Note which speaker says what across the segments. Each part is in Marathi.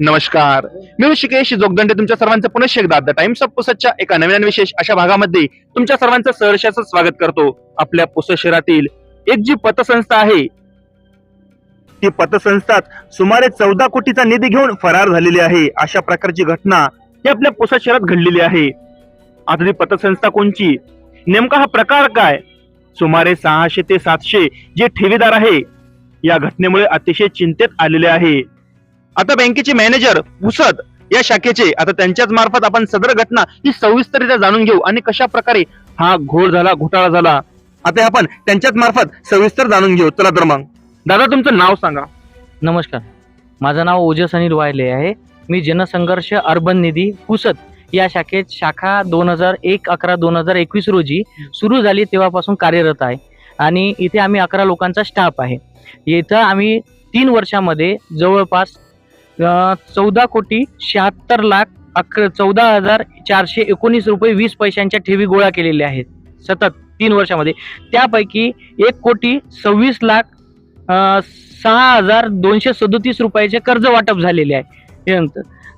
Speaker 1: नमस्कार. मी ऋषिकेश जोगदंडे तुमच्या सर्वांचं पुनश्च एकदा द टाइम्स ऑफ पुसदच्या एका नवीन विशेष अशा भागामध्ये तुमच्या सर्वांचं सहर्षाचं स्वागत करतो. आपल्या पुसद शहरातील एक जी पतसंस्था आहे ती पतसंस्थात सुमारे चौदा कोटीचा निधी घेऊन फरार झालेली आहे. अशा प्रकारची घटना ही आपल्या पुसद शहरात घडलेली आहे. आता ती पतसंस्था कोणची? नेमका हा प्रकार काय? सुमारे सहाशे ते सातशे जे ठेवीदार आहे या घटनेमुळे अतिशय चिंतेत आलेले आहे. आता बँकेचे मॅनेजर पुसद या शाखेचे आता त्यांच्याच मार्फत आपण सदर घटना ही सविस्तरित्या जाणून घेऊ आणि कशा प्रकारे हा घोळ झाला घोटाळा झाला आता आपण त्यांच्याच मार्फत सविस्तर जाणून घेऊ. चला तर मग. दादा तुमचं नाव सांगा.
Speaker 2: नमस्कार. माझं नाव ओजस अनिल वायले आहे. मी जनसंघर्ष अर्बन निधी पुसद या शाखेत शाखा दोन हजार एक अकरा दोन हजार एकवीस रोजी सुरू झाली तेव्हापासून कार्यरत आहे. आणि इथे आम्ही अकरा लोकांचा स्टाफ आहे. इथं आम्ही तीन वर्षामध्ये जवळपास चौदा कोटी शहात्तर लाख अकरा चौदा हजार चारशे एकोणीस रुपये वीस पैशांच्या ठेवी गोळा केलेल्या आहेत. सतत तीन वर्षामध्ये. त्यापैकी एक कोटी सव्वीस लाख सहा हजार दोनशे सदोतीस रुपयाचे कर्ज वाटप झालेले आहे.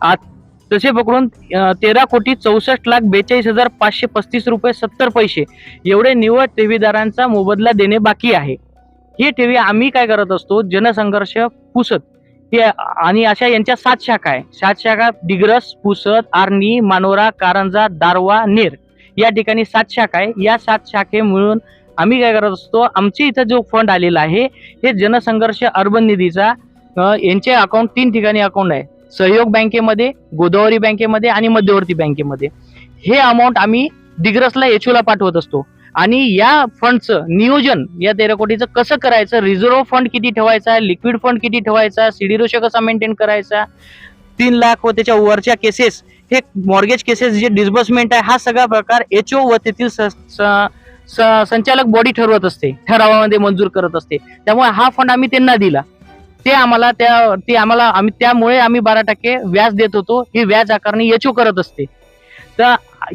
Speaker 2: आत- तसे पकडून तेरा कोटी चौसष्ट लाख बेचाळीस हजार पाचशे पस्तीस रुपये सत्तर पैसे एवढे निवड ठेवीदारांचा मोबदला देणे बाकी आहे. ही ठेवी आम्ही काय करत असतो? जनसंघर्ष पुसत. हे आणि अशा यांच्या सात शाखा आहे. सात शाखा डिग्रस पुसद आर्णी मानोरा कारंजा दारवा नेर या ठिकाणी सात शाखा आहे. या सात शाखे मिळून आम्ही काय करत असतो आमच्या इथं जो फंड आलेला आहे हे जनसंघर्ष अर्बन निधीचा यांचे अकाउंट तीन ठिकाणी अकाउंट आहे. सहयोग बँकेमध्ये गोदावरी बँकेमध्ये आणि मध्यवर्ती बँकेमध्ये. हे अमाऊंट आम्ही डिग्रसला एचूला पाठवत असतो. आणि या फंडचं नियोजन या तेरा कोटीचं कसं करायचं? रिझर्व्ह फंड किती ठेवायचा? लिक्विड फंड किती ठेवायचा? सीडी रोशो कसा मेंटेन करायचा? तीन लाख व त्याच्या वरच्या केसेस हे मॉर्गेज केसेस जे डिस्बर्समेंट आहे हा सगळा प्रकार एचओ व तेथील स- स- स- संचालक बॉडी ठरवत असते. ठरावामध्ये मंजूर करत असते. त्यामुळे हा फंड आम्ही त्यांना दिला. ते आम्हाला त्या ते आम्हाला आम्ही त्यामुळे आम्ही बारा टक्के व्याज देत होतो. हे व्याज आकारणी एचओ करत असते. तर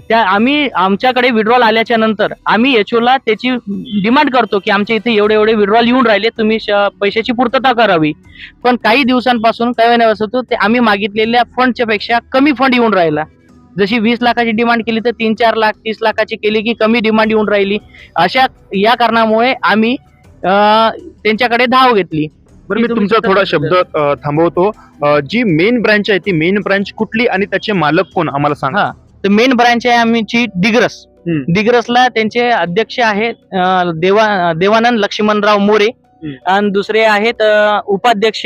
Speaker 2: त्या आम्ही आमच्याकडे विड्रॉल आल्याच्यानंतर आम्ही एचओला त्याची डिमांड करतो की आमच्या इथे एवढे एवढे विड्रॉल येऊन राहिले तुम्ही पैशाची पूर्तता करावी. पण काही दिवसांपासून काय वेळेस होतो ते आम्ही मागितलेल्या फंडच्या पेक्षा कमी फंड येऊन राहिला. जशी वीस लाखाची डिमांड केली तर तीन चार लाख तीस लाखाची केली की कमी डिमांड येऊन राहिली. अशा या कारणामुळे आम्ही त्यांच्याकडे धाव घेतली.
Speaker 1: बरं मी तुमचा थोडा शब्द थांबवतो. जी मेन ब्रांच आहे ती मेन ब्रांच कुठली आणि त्याचे मालक कोण? आम्हाला सांगा.
Speaker 2: तर मेन ब्रांच आहे आमची दिग्रस
Speaker 1: हम्म.
Speaker 2: दिग्रसला त्यांचे अध्यक्ष आहेत देवा देवानंद लक्ष्मणराव मोरे. आणि दुसरे आहेत उपाध्यक्ष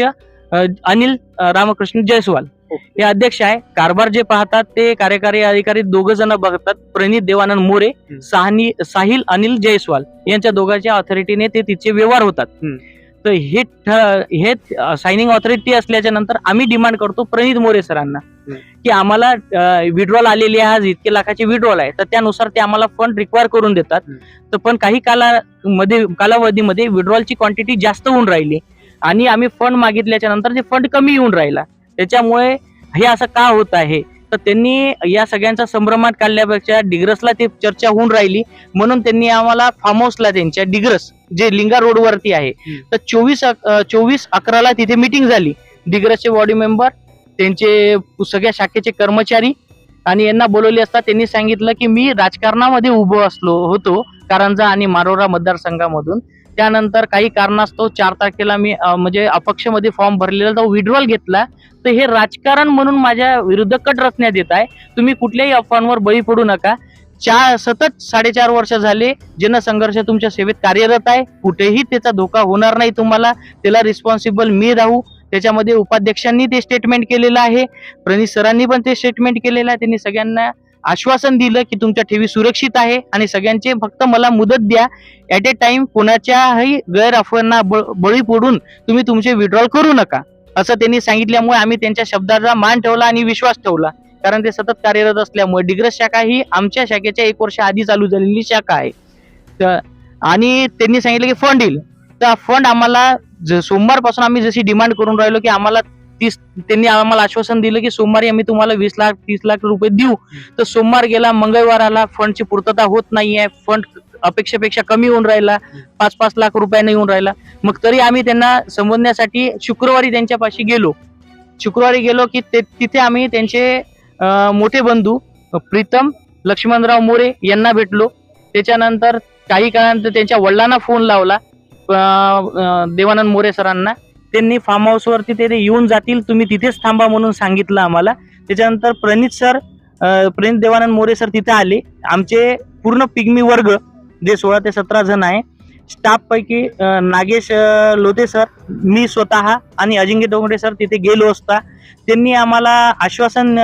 Speaker 2: अनिल रामकृष्ण जयस्वाल हे अध्यक्ष आहे कारभार जे पाहतात ते कार्यकारी अधिकारी दोघ जण बघतात प्रणित देवानंद मोरे. साहनी साहिल अनिल जयस्वाल यांच्या दोघांच्या ऑथॉरिटीने ते तिचे व्यवहार होतात. तर हे हे सायनिंग ऑथॉरिटी असल्याच्या नंतर आम्ही डिमांड करतो प्रणित मोरे सरांना की आम्हाला विड्रॉल आलेली आहे आज इतके लाखाची विड्रॉल आहे. तर त्यानुसार ते आम्हाला फंड रिक्वायर करून देतात. तर पण काही काला मध्ये कालावधीमध्ये विड्रॉलची क्वांटिटी जास्त होऊन राहिली. आणि आम्ही फंड मागितल्याच्या नंतर ते फंड कमी येऊन राहिला. त्याच्यामुळे हे असं का होत आहे? तर त्यांनी या सगळ्यांचा संभ्रमात काढल्यापेक्षा डिग्रसला ते चर्चा होऊन राहिली. म्हणून त्यांनी आम्हाला फार्म हाऊसला त्यांच्या डिग्रस जे लिंगा रोडवरती आहे. तर चोवीस चोवीस अकराला तिथे मिटिंग झाली. डिग्रसचे बॉडी मेंबर त्यांचे सगळ्या शाखेचे कर्मचारी आणि यांना बोलवले असता त्यांनी सांगितलं की मी राजकारणामध्ये उभं असलो होतो कारंजा आणि मारोरा मतदारसंघामधून. त्यानंतर काही कारणास्तव चार तारखेला मी म्हणजे अपक्षमध्ये फॉर्म भरलेला तो विड्रॉल घेतला तर हे राजकारण म्हणून माझ्या विरुद्ध कट रचण्यात येत आहे. तुम्ही कुठल्याही अफवांवर बळी पडू नका. चार सतत साडेचार वर्ष झाले जनसंघर्ष तुमच्या सेवेत कार्यरत आहे. कुठेही त्याचा धोका होणार नाही तुम्हाला. त्याला रिस्पॉन्सिबल मी राहू. त्याच्यामध्ये उपाध्यक्षांनी ते स्टेटमेंट केलेलं आहे. प्रणित सरांनी पण ते स्टेटमेंट केलेलं आहे. त्यांनी सगळ्यांना आश्वासन दिलं की तुमच्या ठेवी सुरक्षित आहे आणि सगळ्यांचे फक्त मला मुदत द्या. ऍट ए टाइम कोणाच्याही गैरअफवांना बळी पडून तुम्ही तुमचे विड्रॉल करू नका. असं त्यांनी सांगितल्यामुळे आम्ही त्यांच्या शब्दाचा मान ठेवला आणि विश्वास ठेवला. कारण ते सतत कार्यरत असल्यामुळे डिग्रस शाखा ही आमच्या शाखेच्या एक वर्ष आधी चालू झालेली शाखा आहे. तर आणि त्यांनी सांगितलं की फंड येईल. तर फंड आम्हाला सोमवारपासून आम्ही जशी डिमांड करून राहिलो की आम्हाला तीस त्यांनी आम्हाला आश्वासन दिलं की सोमवारी आम्ही तुम्हाला वीस लाख तीस लाख रुपये देऊ. तर सोमवार गेला मंगळवार आला फंडची पूर्तता होत नाहीये फंड अपेक्षेपेक्षा कमी होऊन राहिला पाच पाच लाख रुपयाने येऊन राहिला. मग तरी आम्ही त्यांना समजण्यासाठी शुक्रवारी त्यांच्यापाशी गेलो. शुक्रवारी गेलो की ते तिथे आम्ही त्यांचे मोठे बंधू प्रीतम लक्ष्मणराव मोरे यांना भेटलो. त्याच्यानंतर काही काळानंतर त्यांच्या वडिलांना फोन लावला. देवानंद मोरे सरांना. त्यांनी फार्म हाऊसवरती ते येऊन जातील तुम्ही तिथेच थांबा म्हणून सांगितलं आम्हाला. त्याच्यानंतर प्रणित सर प्रणित देवानंद मोरे सर तिथे आले. आमचे पूर्ण पिग्मी वर्ग जे सोळा ते सतरा जण आहे स्टाफ पैकी नागेश लोते सर मी स्वतः आणि अजिंक्य डोंगरे सर तिथे गेलो असता. त्यांनी आम्हाला आश्वासन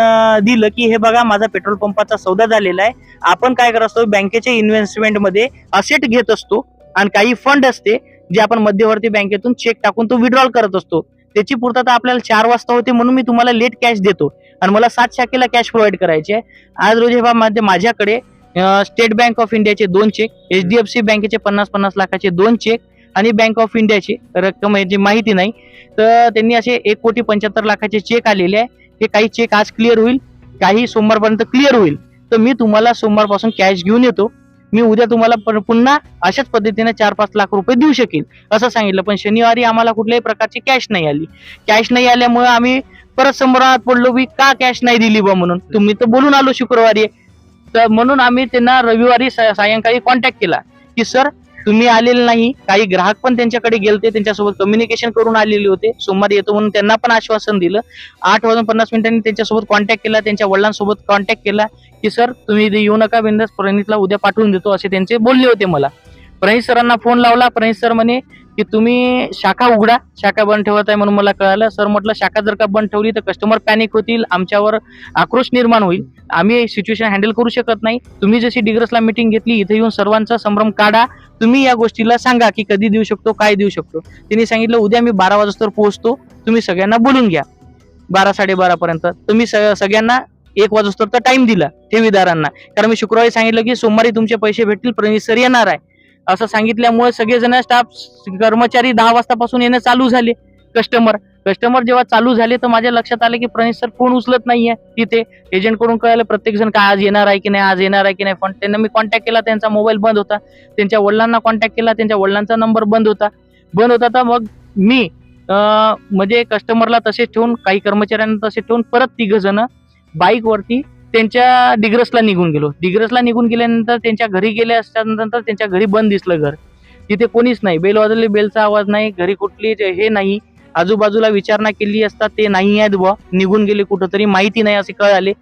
Speaker 2: दिलं की हे बघा माझा पेट्रोल पंपाचा सौदा झालेला आहे. आपण काय करत असतो बँकेच्या इन्व्हेस्टमेंटमध्ये असेट घेत असतो आणि काही फंड असते. जे आपण मध्यवर्ती बँकेतून चेक टाकून तो विड्रॉल करत असतो. त्याची पूर्तता आपल्याला चार वाजता होते म्हणून मी तुम्हाला लेट कॅश देतो. आणि मला सात शाखेला कॅश प्रोव्हाइड करायचे आहे. आज रोजी बा माझ्याकडे स्टेट बँक ऑफ इंडियाचे दोन cheque H D F C बँकेचे पन्नास पन्नास लाखाचे दोन चेक आणि बँक ऑफ इंडियाची रक्कम याची माहिती नाही. तर त्यांनी असे एक कोटी पंच्याहत्तर लाखाचे चेक आलेले आहे. हे काही चेक आज क्लिअर होईल. काही सोमवारपर्यंत क्लिअर होईल. तर मी तुम्हाला सोमवारपासून कॅश घेऊन येतो. मी उद्या तुम्हाला पुन्हा अशाच पद्धतीने चार पाच लाख रुपये देऊ शकेल असं सांगितलं. पण शनिवारी आम्हाला कुठल्याही प्रकारची कॅश नाही आली. कॅश नाही आल्यामुळे आम्ही परत संभ्रमात पडलो की का कॅश नाही दिली बा म्हणून. तुम्ही तर बोलून आलो शुक्रवारी. तर म्हणून आम्ही त्यांना रविवारी सायंकाळी कॉन्टॅक्ट केला की सर तुम्ही आलेले नाही काही ग्राहक पण त्यांच्याकडे गेलते त्यांच्यासोबत कम्युनिकेशन करून आलेले होते. सोमवारी येतो म्हणून त्यांना पण आश्वासन दिलं. आठ वाजून पन्नास मिनिटांनी त्यांच्यासोबत कॉन्टॅक्ट केला त्यांच्या वडिलांसोबत कॉन्टॅक्ट केला की सर तुम्ही येऊ नका बिंदास प्रणितला उद्या पाठवून देतो असे त्यांचे बोलले होते मला. प्रणित सरांना फोन लावला. प्रणित सर म्हणे की तुम्ही शाखा उघडा. शाखा बंद ठेवत आहे म्हणून मला कळालं. सर म्हटलं शाखा जर का बंद ठेवली तर कस्टमर पॅनिक होतील. आमच्यावर आक्रोश निर्माण होईल. आम्ही सिच्युएशन हँडल करू शकत नाही. तुम्ही जशी डिग्रसला मिटिंग घेतली इथे येऊन सर्वांचा संभ्रम काढा. तुम्ही या गोष्टीला सांगा की कधी देऊ शकतो काय देऊ शकतो. त्यांनी सांगितलं उद्या मी बारा वाजता पोहोचतो. तुम्ही सगळ्यांना बोलून घ्या. बारा साडेबारा पर्यंत. तुम्ही स- सगळ्यांना एक वाजता टाइम दिला ठेवीदारांना. कारण मी शुक्रवारी सांगितलं की सोमवारी तुमचे पैसे भेटतील. प्रणित सर येणार आहे. असं सांगितल्यामुळे सगळेजण स्टाफ कर्मचारी दहा वाजतापासून येणं चालू झाले. कस्टमर कस्टमर जेव्हा चालू झाले तर माझ्या लक्षात आलं की प्रणित सर फोन उचलत नाहीये तिथे. एजंटकडून प्रत्येकजण प्रत्येक जण काय आज येणार आहे की नाही आज येणार आहे की नाही. पण त्यांना मी कॉन्टॅक्ट केला त्यांचा मोबाईल बंद होता. त्यांच्या वडिलांना कॉन्टॅक्ट केला त्यांच्या वडिलांचा नंबर बंद होता. बंद होता तर मग मी म्हणजे कस्टमरला तसेच ठेवून काही कर्मचाऱ्यांना तसे ठेवून परत तिघ जण बाईकवरती त्यांच्या डिग्रसला निघून गेलो. डिग्रसला निघून गेल्यानंतर त्यांच्या घरी गेले असल्यानंतर त्यांच्या घरी बंद दिसलं घर. तिथे कोणीच नाही. बेल वाजवली बेलचा आवाज नाही. घरी कुठली हे नाही. आजूबाजूला विचारणा केली असता ते नाही आहेत बुवा. निघून गेले कुठंतरी. माहिती नाही असे कळाले.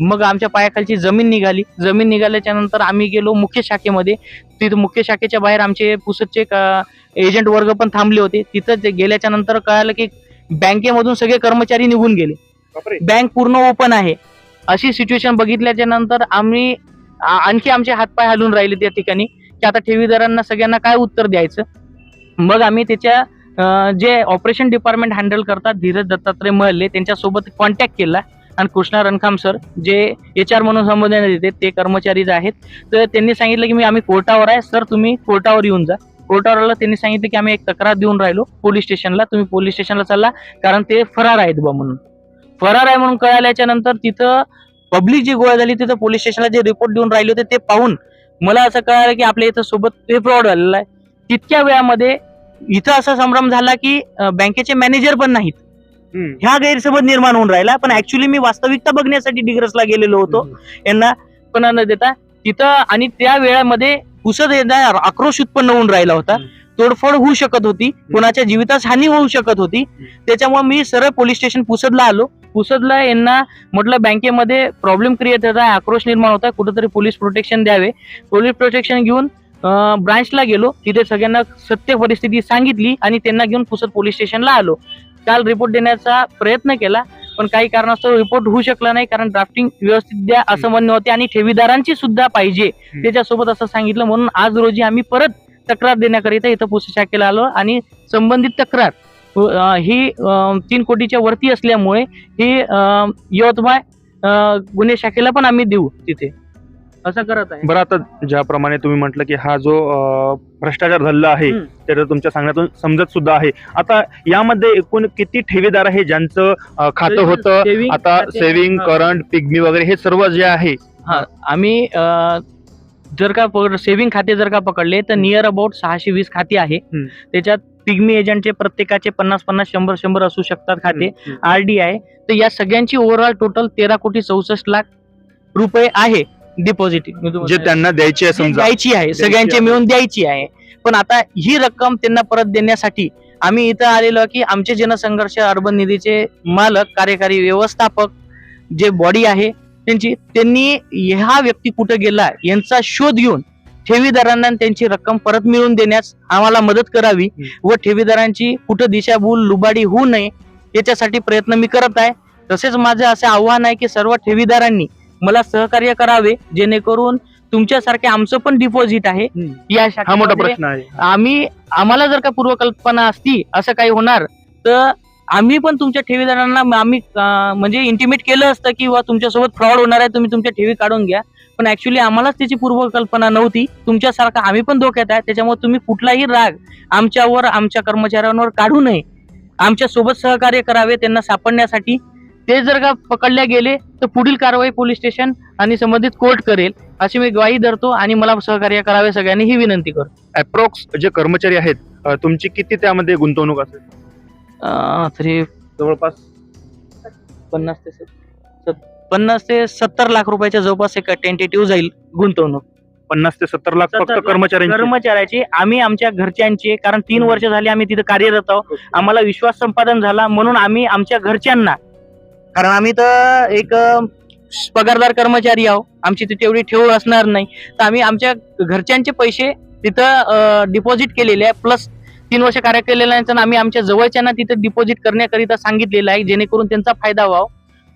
Speaker 2: मग आमच्या पायाखालची जमीन निघाली. जमीन निघाल्याच्या नंतर आम्ही गेलो मुख्य शाखेमध्ये. तिथे मुख्य शाखेच्या बाहेर आमचे पुसतचे एजंट वर्ग पण थांबले होते. तिथं गेल्याच्यानंतर कळालं की बँकेमधून सगळे कर्मचारी निघून गेले. बँक पूर्ण ओपन आहे. अशी सिच्युएशन बघितल्याच्या नंतर आम्ही आणखी आमचे हातपाय हलून राहिले त्या ठिकाणी की आता ठेवीदारांना सगळ्यांना काय उत्तर द्यायचं? मग आम्ही त्याच्या जे ऑपरेशन डिपार्टमेंट हँडल करतात धीरज दत्तात्रय महल्ले त्यांच्यासोबत कॉन्टॅक्ट केला. आणि कृष्णा रणखाम सर जे एच आर म्हणून संबोधण्यात येते ते कर्मचारीच आहेत तर त्यांनी सांगितलं की मी आम्ही कोर्टावर आहे. सर तुम्ही कोर्टावर येऊन जा. कोर्टावर त्यांनी सांगितलं की आम्ही एक तक्रार देऊन राहिलो. पोलीस स्टेशनला तुम्ही पोलीस स्टेशनला चालला. कारण ते फरार आहेत बा म्हणून. फरार आहे म्हणून कळाल्याच्या नंतर तिथं पब्लिक जी गोळा झाली तिथं पोलीस स्टेशनला जे रिपोर्ट देऊन राहिले होते ते पाहून मला असं कळालं की आपल्या इथं सोबत हे फ्रॉड झालेला आहे. तितक्या वेळामध्ये इथं असा संभ्रम झाला की बँकेचे मॅनेजर पण नाहीत. ह्या गैरसमज निर्माण होऊन राहिला. पण ऍक्च्युली मी वास्तविकता बघण्यासाठी डिग्रसला गेलेलो होतो. यांना पण न देता. तिथं आणि त्या वेळामध्ये पुसत येणार आक्रोश उत्पन्न होऊन राहिला होता. तोडफोड होऊ शकत होती कोणाच्या जीवितास हानी होऊ शकत होती. त्याच्यामुळे मी सरळ पोलीस स्टेशन पुसदला आलो. पुसदला यांना म्हटलं बँकेमध्ये प्रॉब्लेम क्रिएट होत आक्रोश निर्माण होत कुठेतरी पोलीस प्रोटेक्शन द्यावे. पोलीस प्रोटेक्शन घेऊन ब्रांचला गेलो. तिथे सगळ्यांना सत्य परिस्थिती सांगितली आणि त्यांना घेऊन पुसद पोलीस स्टेशनला आलो. काल रिपोर्ट देण्याचा प्रयत्न केला पण काही कारणास्तव रिपोर्ट होऊ शकला नाही कारण ड्राफ्टिंग व्यवस्थित द्या असं म्हणणं होते आणि ठेवीदारांची सुद्धा पाहिजे. त्याच्यासोबत असं सांगितलं म्हणून आज रोजी आम्ही परत तक्रार देण्याकरिता इथं पोलीस शाखेला आलो आणि संबंधित तक्रार ही तीन कोटीच्या वरती असल्यामुळे ही यवतमाळ गुन्हे शाखेला पण आम्ही देऊ तिथे. असं करत आहे.
Speaker 1: बरं आता ज्याप्रमाणे तुम्ही म्हटलं की हा जो भ्रष्टाचार झालेला आहे
Speaker 2: हम्म.
Speaker 1: ते तर तुमच्या सांगण्यातून समजत सुद्धा आहे. आता यामध्ये एकूण किती ठेवीदार आहे ज्यांचं खातं होतं? आता सेव्हिंग. करंट पिग्मी वगैरे हे सर्व जे आहे
Speaker 2: हा आम्ही जर का सेव्हिंग खाते जर का पकडले तर नियर अबाउट सहाशे वीस खाती आहे. त्याच्यात पिग्मी एजंटचे प्रत्येकाचे पन्नास पन्नास शंभर शंभर असू शकतात खाते. आर डी आहे. तर या सगळ्यांची ओव्हरऑल टोटल तेरा कोटी चौसष्ट लाख रुपये आहे डिपॉझिट
Speaker 1: जे त्यांना द्यायचे
Speaker 2: द्यायची आहे. सगळ्यांचे. मिळून द्यायची आहे. पण आता ही रक्कम त्यांना परत देण्यासाठी आम्ही इथं आलेलो की आमचे जनसंघर्ष अर्बन निधीचे मालक कार्यकारी व्यवस्थापक जे बॉडी आहे त्यांची त्यांनी ह्या व्यक्ती कुठं गेला यांचा शोध घेऊन ठेवीदारांना त्यांची रक्कम परत मिळवून देण्यास आम्हाला मदत करावी व ठेवीदारांची कुठं दिशाभूल लुबाडी होऊ नये याच्यासाठी प्रयत्न मी करत आहे. तसेच माझं असं आव्हान आहे की सर्व ठेवीदारांनी मला सहकार्य करावे जेणेकरून तुमच्यासारखे आमचं पण डिपॉझिट आहे. या
Speaker 1: हा मोठा प्रश्न आहे.
Speaker 2: आम्ही आम्हाला जर का पूर्वकल्पना असती असं काही होणार तर आम्ही पण तुमच्या ठेवीदारांना आम्ही म्हणजे इंटिमेट केलं असतं की वा तुमच्यासोबत फ्रॉड होणार आहे तुम्ही तुमच्या ठेवी काढून घ्या. पण ऍक्च्युली आम्हालाच त्याची पूर्वकल्पना नव्हती. तुमच्यासारखा आम्ही पण धोक्यात आहे. त्याच्यामुळे तुम्ही कुठलाही राग आमच्यावर आमच्या कर्मचाऱ्यांवर काढू नये. आमच्यासोबत सहकार्य करावे त्यांना सापडण्यासाठी. ते जर का पकडल्या गेले तर पुढील कारवाई पोलीस स्टेशन आणि संबंधित कोर्ट करेल अशी मी ग्वाही धरतो आणि मला सहकार्य करावे सगळ्यांनी ही विनंती करतो.
Speaker 1: अप्रॉक्स जे कर्मचारी आहेत तुमची किती त्यामध्ये गुंतवणूक असेल?
Speaker 2: तरी
Speaker 1: जवळपास
Speaker 2: पन्नास ते सत- सत- पन्नास ते सत्तर लाख रुपयाच्या जवळपास एक टेंटेटिव्ह जाईल गुंतवणूक.
Speaker 1: पन्नास ते सत्तर लाख
Speaker 2: 70
Speaker 1: फक्त
Speaker 2: लाख
Speaker 1: कर्मचाऱ्यांची.
Speaker 2: कर्मचाऱ्याची. आम्ही आमच्या घरच्यांचे कारण तीन. वर्ष झाली आम्ही तिथे कार्यरत आहोत. आम्हाला विश्वास संपादन झाला म्हणून आम्ही आमच्या घरच्यांना कारण आम्ही तर एक अं, पगारदार कर्मचारी आहोत. आमची तिथे एवढी ठेव असणार नाही. तर आम्ही आमच्या घरच्यांचे पैसे तिथं डिपॉझिट केलेले आहे. प्लस तीन वर्ष कार्य केलेलं तर आम्ही आमच्या जवळच्यांना तिथं डिपॉझिट करण्याकरिता सांगितलेलं आहे जेणेकरून त्यांचा फायदा व्हावा.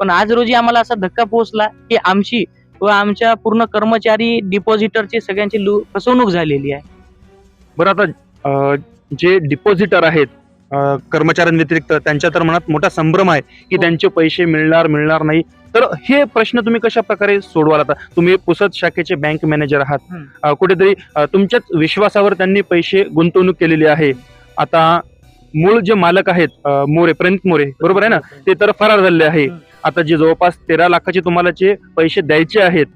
Speaker 2: पण आज रोजी आम्हाला असा धक्का पोहोचला की आमची व आमच्या पूर्ण कर्मचारी डिपॉझिटरची सगळ्यांची लू- फसवणूक झालेली आहे.
Speaker 1: बरं आता जे डिपॉझिटर आहेत कर्मचाऱ्यांव्यतिरिक्त त्यांच्या तर मनात मोठा संभ्रम आहे की
Speaker 2: हो.
Speaker 1: त्यांचे पैसे मिळणार मिळणार नाही. तर हे प्रश्न तुम्ही कशा प्रकारे सोडवाल आता? तुम्ही पुसद शाखेचे बँक मॅनेजर आहात. कुठेतरी तुमच्याच विश्वासावर त्यांनी पैसे गुंतवणूक केलेली आहे. आता मूळ जे मालक आहेत मोरे प्रणित मोरे बरोबर आहे ना? ते तर फरार झालेले आहे. आता जे जवळपास तेरा लाखाचे तुम्हाला जे पैसे द्यायचे आहेत.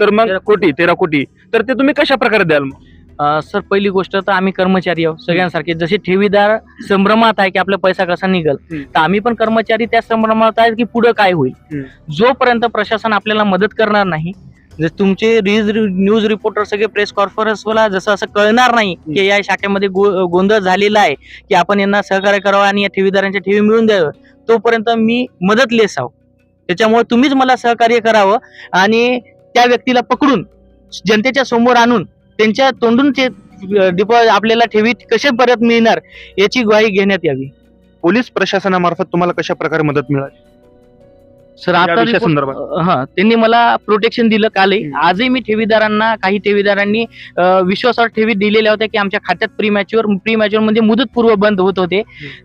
Speaker 1: तर मग कोटी तेरा कोटी. तर ते तुम्ही कशा प्रकारे द्याल मग?
Speaker 2: सर पहिली गोष्ट तर आम्ही कर्मचारी आहोत. सगळ्यांसारखे. जसे ठेवीदार संभ्रमात आहे की आपला पैसा कसा निघल. तर आम्ही पण कर्मचारी त्या संभ्रमात आहेत की पुढे काय होईल. जोपर्यंत प्रशासन आपल्याला मदत करणार नाही जर तुमचे रीज न्यूज रिपोर्टर सगळे प्रेस कॉन्फरन्सला जसं असं कळणार नाही की या शाखेमध्ये गोंधळ झालेला आहे की आपण यांना सहकार्य करावं आणि या ठेवीदारांच्या ठेवी मिळून द्यावं तोपर्यंत मी मदतलेस आहो. त्याच्यामुळे तुम्हीच मला सहकार्य करावं आणि त्या व्यक्तीला पकडून जनतेच्या समोर आणून त्यांच्या तोंडून ते डिपॉ आपल्याला ठेवी कसे परत मिळणार याची ग्वाही घेण्यात यावी.
Speaker 1: पोलीस प्रशासनामार्फत तुम्हाला कशा प्रकारे मदत मिळाली?
Speaker 2: सर आता report-
Speaker 1: विषयासंदर्भात.
Speaker 2: हा त्यांनी मला प्रोटेक्शन दिलं कालही.
Speaker 1: हम्म.
Speaker 2: आजही मी ठेवीदारांना काही ठेवीदारांनी अं, विश्वासावर ठेवी दिलेल्या होत्या की आमच्या खात्यात प्री मॅच्युअर प्री मॅच्युअर म्हणजे मुदतपूर्व बंद होत होते.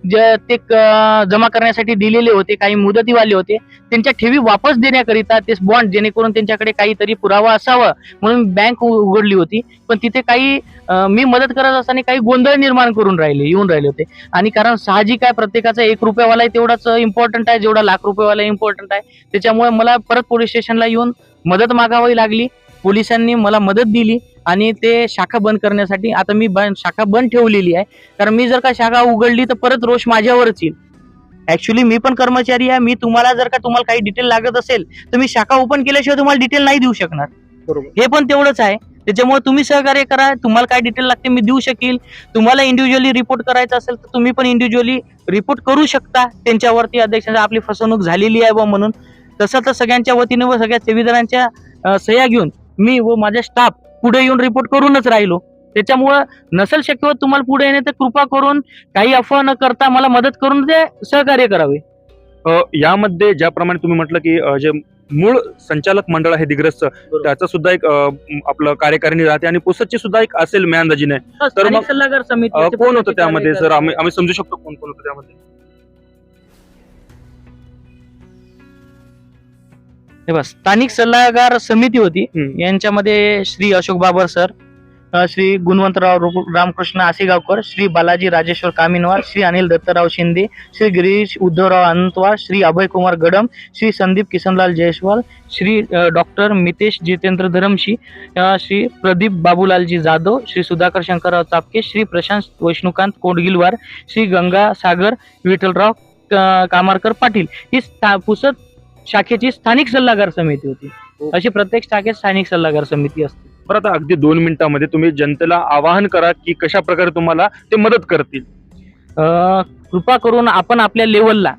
Speaker 2: जे ते क- जमा करण्यासाठी दिलेले होते काही मुदतीवाले होते. त्यांच्या ठेवी वापस देण्याकरिता ते बॉन्ड जेणेकरून त्यांच्याकडे काहीतरी पुरावा असावा म्हणून बँक उघडली होती. पण तिथे काही अं, मी मदत करत असताना काही गोंधळ निर्माण करून राहिले येऊन राहिले होते. आणि कारण साहजिक आहे प्रत्येकाचा एक रुपयावालाही तेवढाच इम्पॉर्टंट आहे जेवढा लाख रुपयेवाला इम्पॉर्टंट आहे त्याच्यामुळे मला परत पोलीस स्टेशनला येऊन मदत मागावी लागली. पोलिसांनी मला मदत दिली आणि ते शाखा बंद करण्यासाठी आता मी बंद शाखा बंद ठेवलेली आहे. कारण मी जर का शाखा उघडली तर परत रोष माझ्यावरच येईल. ऍक्च्युली मी पण कर्मचारी आहे. मी तुम्हाला जर का तुम्हाला काही डिटेल लागत असेल तर मी शाखा ओपन केल्याशिवाय तुम्हाला डिटेल नाही देऊ शकणार.
Speaker 1: बरोबर.
Speaker 2: हे पण तेवढंच आहे. त्याच्यामुळे तुम्ही सहकार्य करा. तुम्हाला काय डिटेल लागते मी देऊ शकेल. तुम्हाला इंडिव्हिज्युअली रिपोर्ट करायचा असेल तर तुम्ही पण इंडिव्हिज्युअली रिपोर्ट करू शकता. त्यांच्यावरती अध्यक्षांची आपली फसवणूक झालेली आहे व म्हणून. तसं तर सगळ्यांच्या वतीने व सगळ्या सेवेदारांच्या सह्या घेऊन मी व माझा स्टाफ पुढे येऊन रिपोर्ट करूनच राहिलो. त्याच्यामुळं नसेल शक्य होत तुम्हाला पुढे येणे तर कृपा करून काही अफवा न करता मला मदत करून ते सहकार्य करावे.
Speaker 1: यामध्ये ज्याप्रमाणे तुम्ही म्हटलं की जे मूळ संचालक मंडळ आहे दिग्रसचं त्याचं सुद्धा एक आपलं कार्यकारिणी राहते आणि पुसदची सुद्धा एक असेल मी अंदाजीने तर मग,
Speaker 2: सल्लागार समिती
Speaker 1: कोण होतं त्यामध्ये? सर आम्ही. आम्ही समजू शकतो कोण कोण होतं त्यामध्ये.
Speaker 2: हे बघ स्थानिक सल्लागार समिती होती. यांच्यामध्ये श्री अशोक बाबर सर श्री गुणवंतराव रामकृष्ण आसेगावकर श्री बालाजी राजेश्वर कामिनवार श्री अनिल दत्तराव शिंदे श्री गिरीश उद्धवराव अनंतवार श्री अभय कुमार गडम श्री संदीप किसनलाल जयस्वाल श्री डॉक्टर मितेश जितेंद्र धरमशी श्री प्रदीप बाबूलालजी जाधव श्री सुधाकर शंकरराव चापके श्री प्रशांत वैष्णुकांत कोडगिलवार श्री गंगा सागर विठ्ठलराव कामारकर पाटील ही पुसद शाखेची स्थानिक सल्लागार समिती होती. अशी प्रत्येक शाखेत स्थानिक सल्लागार समिती असते.
Speaker 1: बरं आता अगदी दोन मिनिटांमध्ये तुम्ही जनतेला आवाहन करा की कशा प्रकारे तुम्हाला ते मदत करतील.
Speaker 2: कृपा करून आपण आपल्या लेवलला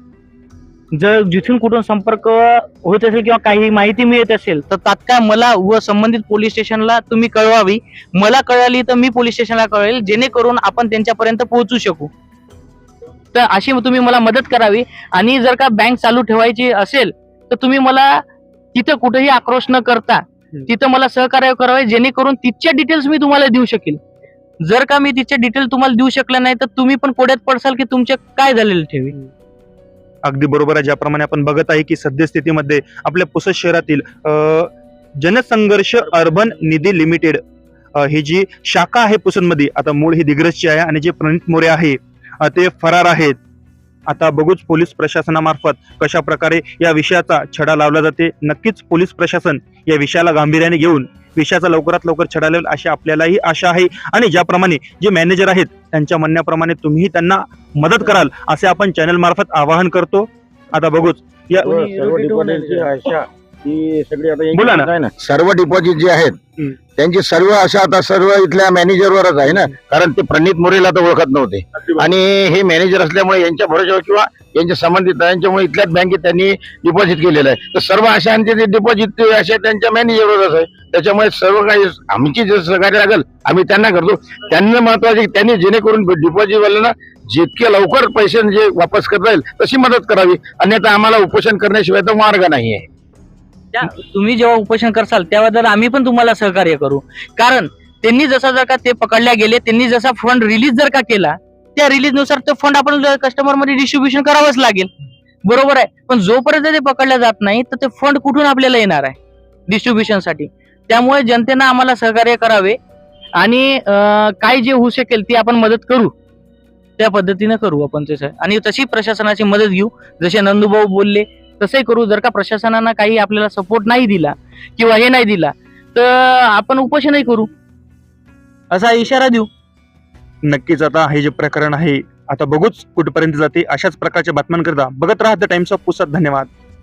Speaker 2: जर जिथून कुठून संपर्क होत असेल किंवा काही माहिती मिळत असेल तर तात्काळ मला व संबंधित पोलीस स्टेशनला तुम्ही कळवावी. मला कळाली तर मी पोलीस स्टेशनला कळेल जेणेकरून आपण त्यांच्यापर्यंत पोहोचू शकू. तर अशी तुम्ही मला मदत करावी आणि जर का बँक चालू ठेवायची असेल तर तुम्ही मला तिथं कुठेही आक्रोश न करता तिथं मला सहकार्य करावे जेणेकरून तिथच्या डिटेल्स मी तुम्हाला देऊ शकेल. जर का मी तिचे डिटेल तुम्हाला देऊ शकलं नाही तर तुम्ही पण कोड्यात पडसाल की तुमचे काय झालेलं ठेवी.
Speaker 1: अगदी बरोबर आहे. ज्याप्रमाणे आपण बघत आहे की सद्यस्थितीमध्ये आपल्या पुसद शहरातील अ, जनसंघर्ष अर्बन निधी लिमिटेड ही जी शाखा आहे पुसदमध्ये आता मूळ ही दिग्रजची आहे आणि जे प्रणित मोरे आहे ते फरार आहेत. आता बघूच पोलीस प्रशासनामार्फत कशा प्रकारे या विषयाचा छडा लावला जाते. नक्कीच पोलीस प्रशासन या विषयाला गांभीर्याने घेऊन विषयाचा लवकरात लवकर छडा लावेल अशी आपल्यालाही आशा आहे. आणि ज्याप्रमाणे जे मॅनेजर आहेत त्यांच्या म्हणण्याप्रमाणे तुम्ही त्यांना मदत कराल असे आपण चॅनल मार्फत आवाहन करतो. आता बघूच. या
Speaker 3: सर्व आशा ही सगळी आता एक-
Speaker 1: बोला ना.
Speaker 3: आहे ना. सर्व डिपॉझिट जे आहेत
Speaker 1: हम्म.
Speaker 3: त्यांची सर्व आशा आता सर्व इथल्या मॅनेजरवरच आहे ना. कारण ते प्रणित मोरेला तर ओळखत नव्हते. आणि हे मॅनेजर असल्यामुळे यांच्या भरोशावर किंवा यांच्या संबंधित यांच्यामुळे इथल्याच बँकेत त्यांनी डिपॉझिट केलेलं आहे. तर सर्व आशांचे ते डिपॉझिट आशा त्यांच्या मॅनेजरवरच आहे. त्याच्यामुळे सर्व काही आमची जे सहकार्य लागेल आम्ही त्यांना करतो. त्यांना महत्त्वाचे की त्यांनी जेणेकरून डिपॉझिट वाल्यांना जितके लवकर पैसे जे वापस करता येईल तशी मदत करावी. अन्यथा आम्हाला उपोषण करण्याशिवाय तर मार्ग नाही आहे
Speaker 2: त्या- तुम्ही जेव्हा उपोषण करसाल तेव्हा आम्ही पण तुम्हाला सहकार्य करू. कारण त्यांनी जसा जर का ते पकडल्या गेले त्यांनी जसा फंड रिलीज जर का केला त्या रिलीजनुसार तो फंड आपण कस्टमरमध्ये डिस्ट्रीब्युशन करावंच लागेल. बरोबर आहे. पण जोपर्यंत ते पकडल्या जात नाही तर ते फंड कुठून आपल्याला येणार आहे? डिस्ट्रीब्युशनसाठी त्यामुळे जनतेनं आम्हाला सहकार्य करावे आणि अं, काय जे होऊ शकेल ती आपण मदत करू. त्या पद्धतीनं करू आपण तसं आणि तशी प्रशासनाची मदत घेऊ. जसे नंदूभाऊ बोलले तसंही करू. जर का प्रशासनानं काही आपल्याला सपोर्ट नाही दिला किंवा हे नाही दिला तर आपण उपोषणही करू. असा इशारा देऊ.
Speaker 1: नक्कीच आता हे जे प्रकरण आहे आता बघूच कुठपर्यंत जाते. अशाच प्रकारच्या बातम्यांकरिता बघत राहा द टाइम्स ऑफ पुसद. धन्यवाद.